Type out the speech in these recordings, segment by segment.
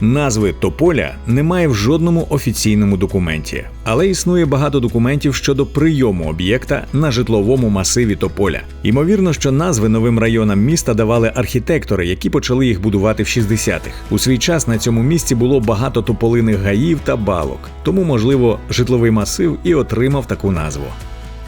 Назви Тополя немає в жодному офіційному документі, але існує багато документів щодо прийому об'єкта на житловому масиві Тополя. Ймовірно, що назви новим районам міста давали архітектори, які почали їх будувати в 60-х. У свій час на цьому місці було багато тополиних гаїв та балок, тому, можливо, житловий масив і отримав таку назву.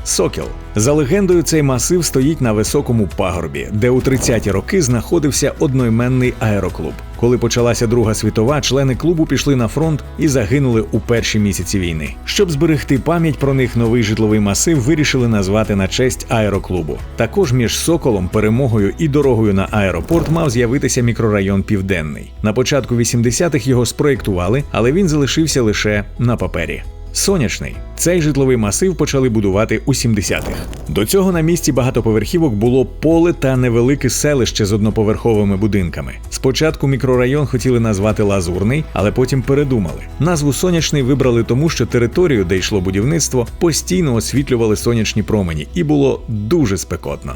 Сокіл. За легендою, цей масив стоїть на високому пагорбі, де у 30-ті роки знаходився одноіменний аероклуб. Коли почалася Друга світова, члени клубу пішли на фронт і загинули у перші місяці війни. Щоб зберегти пам'ять про них, новий житловий масив вирішили назвати на честь аероклубу. Також між Соколом, перемогою і дорогою на аеропорт мав з'явитися мікрорайон Південний. На початку 80-х його спроєктували, але він залишився лише на папері. Сонячний цей житловий масив почали будувати у 70-х. До цього на місці багатоповерхівок було поле та невелике селище з одноповерховими будинками. Спочатку мікрорайон хотіли назвати Лазурний, але потім передумали. Назву сонячний вибрали тому, що територію, де йшло будівництво, постійно освітлювали сонячні промені, і було дуже спекотно.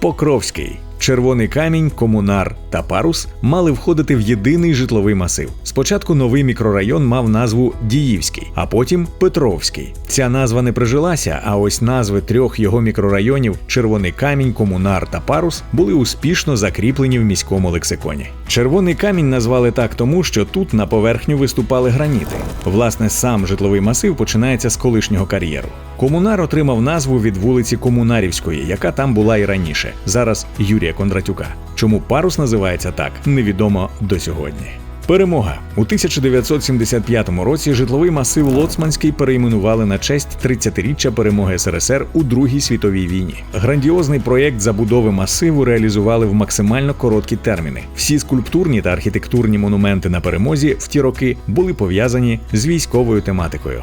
Покровський. Червоний камінь, комунар та парус мали входити в єдиний житловий масив. Спочатку новий мікрорайон мав назву Діївський, а потім Петровський. Ця назва не прижилася, а ось назви трьох його мікрорайонів Червоний камінь, комунар та парус були успішно закріплені в міському лексиконі. Червоний камінь назвали так тому, що тут на поверхню виступали граніти. Власне, сам житловий масив починається з колишнього кар'єру. Комунар отримав назву від вулиці Комунарівської, яка там була і раніше. Зараз Юрія Кондратюка. Чому парус називається так, невідомо до сьогодні. Перемога у 1975 році житловий масив Лоцманський перейменували на честь 30-річчя перемоги СРСР у Другій світовій війні. Грандіозний проєкт забудови масиву реалізували в максимально короткі терміни. Всі скульптурні та архітектурні монументи на перемозі в ті роки були пов'язані з військовою тематикою.